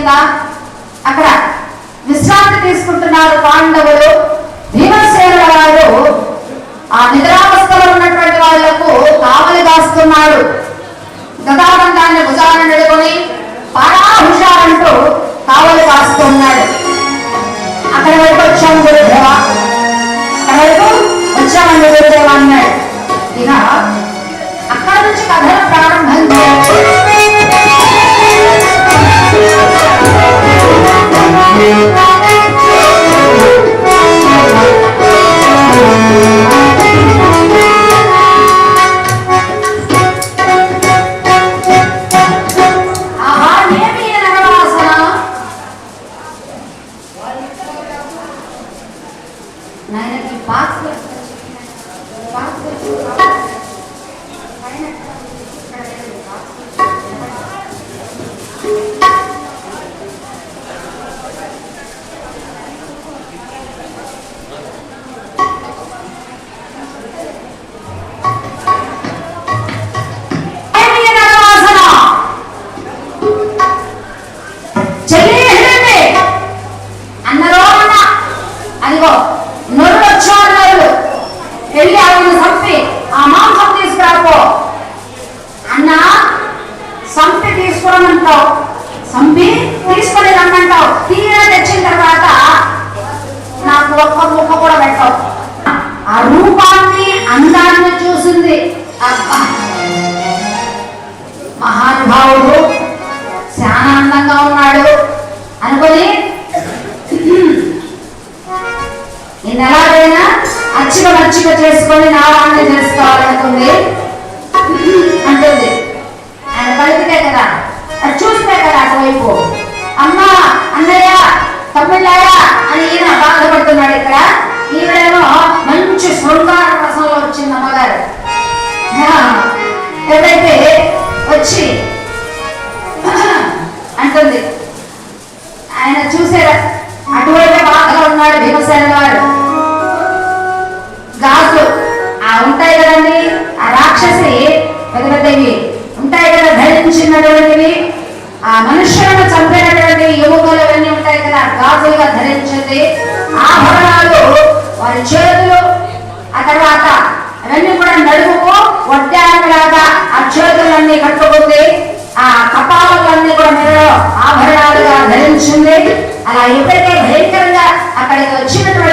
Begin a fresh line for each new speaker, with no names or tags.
కింద అక్కడ విశ్రాంతి తీసుకుంటున్నారు పాండవులు భీమసేనుల వారు. ఆ నిద్రావస్థలో ఉన్నటువంటి వాళ్ళకు కావలి కాస్తున్నాడు గదాబంధాన్ని భుజాన నడుకొని పారా కావలి కాస్తున్నాడు అక్కడ వరకు వచ్చాం గురుదేవ. అక్కడ వరకు వచ్చామండి గురుదేవ అన్నాడు. ఇక అక్కడ నుంచి కథలు नाही पाच पाच వెళ్ళి ఆవిడని చంపి ఆ మాంసం తీసుకురాపో. అన్న సంపి తీసుకురమంటావు సంపి తీసుకొని రమ్మంటావు. తీరా తెచ్చిన తర్వాత నాకు ఒక్క ముక్క కూడా పెట్టావు. ఆ రూపాన్ని అందాన్ని చూసింది. అబ్బా! మహానుభావుడు చాలా అందంగా ఉన్నాడు. అనుకుని నేను ఎలాగైనా అచ్చిక మచ్చిక చేసుకొని నా వాళ్ళని తెలుసుకోవాలనుకుంది అంటుంది. ఆయన పలికితే కదా. అది చూస్తే కదా అటువైపు. అమ్మ అన్నయ్య తమ్ముళ్ళారా అని ఈయన బాధపడుతున్నాడు ఇక్కడ. ఈవిడేమో మంచి శృంగార రసంలో వచ్చింది అమ్మగారు. ఎవరైతే వచ్చి అంటుంది. ఆయన చూసారా అటువంటి బాధలో ఉన్నాడు భీమసేన గారు. పెద్ద ఉంటాయి కదా ధరించినటువంటివి ఆ మనుషులను చంపినటువంటి యువకులు అవన్నీ ఉంటాయి కదా గాజులుగా ధరించింది ఆభరణాలు వారి చేతులు ఆ తర్వాత అవన్నీ కూడా నడుముకు వడ్డామిలాగా ఆ చేతులన్నీ కట్టుకుంది. ఆ కపాలన్నీ కూడా మెడలో ఆభరణాలుగా ధరించింది. అలా ఎప్పుడైతే భయంకరంగా అక్కడికి వచ్చినటువంటి